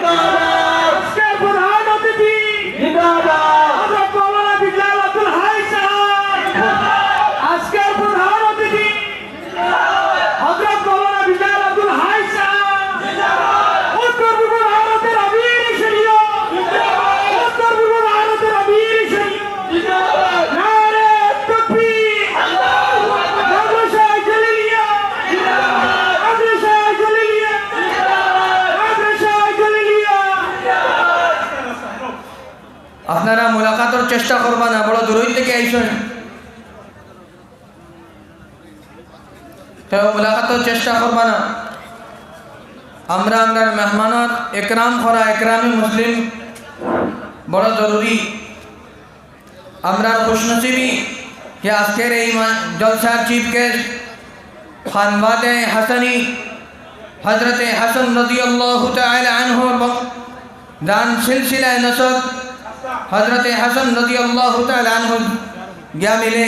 God. আপনারা মোলাকাতর চেষ্টা করবা না বড় দূরই থেকে আইসেন। তো মোলাকাতর চেষ্টা করবা না আমরা আমরা মেহমানত একরাম করা, একরামি মুসলিম বড় জরুরি। আমরা খুশনসিবি যে আজকের এই জলসার চিফ গেস্ট খানবাদে হাসানি হজরতে হাসান রদিয়াল্লাহু বক- দান সিলসিলায় নসব হজরত হাসান নদী আল্লাহ গিয়া মিলে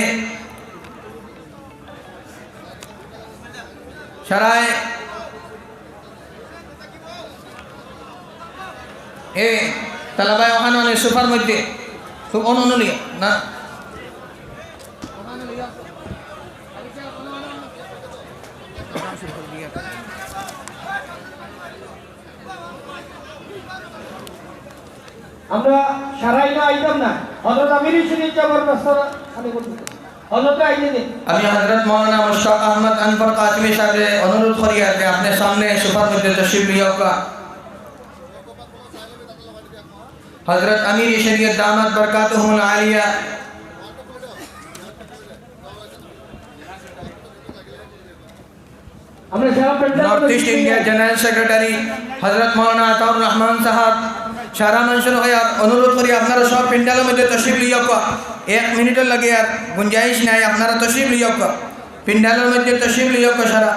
সারায় এ তালাবায় ওখানে অনেক সুপার মধ্যে খুব অনুনলীয় না? আমরা সারাই না আইতাম না হজরত আমির শরীফ যাবার রাস্তা আমি বলতে হজরত আইনে দিন আমি হজরত মৌলানা মুশতাক আহমদ আনফর কাসমি সাহেব অনুরোধ করি আর যে আপনার সামনে সুপার মধ্যে তশরিফ লিয়া হোগা हजरत अमीर शरीयत दामद बरकातहुल आलिया আমরা সারা pandal north east India general secretary Hazrat Maulana Ataur Rahman সাহাব সারা মানুষের হয়ে আর অনুরোধ করি আপনারা সব পিন্ডালের মধ্যে তশরিফ লিয়া হোগা এক মিনিটের লাগে আর গুঞ্জাইশ নাই আপনারা তশরিফ লিয়া হোগা পিন্ডালের মধ্যে তশরিফ লিয়া হোগা সারা